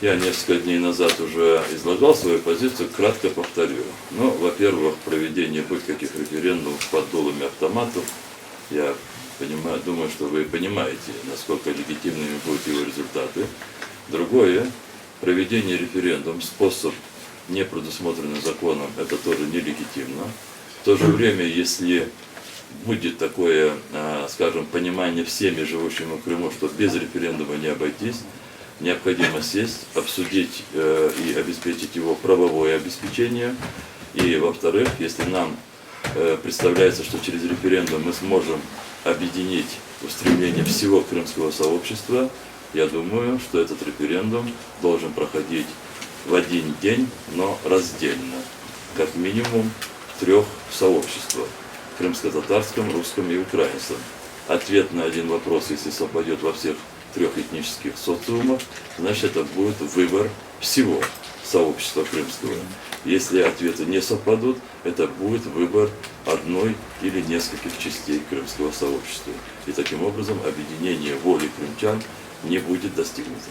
Я несколько дней назад уже излагал свою позицию, кратко повторю. Ну, во-первых, проведение быть каких референдумов под дулами автоматов, я понимаю, думаю, что вы понимаете, насколько легитимными будут его результаты. Другое, проведение референдум, способ, не предусмотренный законом, это тоже нелегитимно. В то же время, если будет такое, а, скажем, понимание всеми живущими в Крыму, что без референдума не обойтись, необходимо сесть, обсудить э, и обеспечить его правовое обеспечение. И, во-вторых, если нам э, представляется, что через референдум мы сможем объединить устремление всего крымского сообщества, я думаю, что этот референдум должен проходить в один день, но раздельно, как минимум трех сообществах – крымско-татарском, русском и украинском. Ответ на один вопрос, если совпадет во всех трех этнических социумах, значит это будет выбор всего сообщества крымского. Если ответы не совпадут, это будет выбор одной или нескольких частей крымского сообщества. И таким образом объединение воли крымчан не будет достигнуто.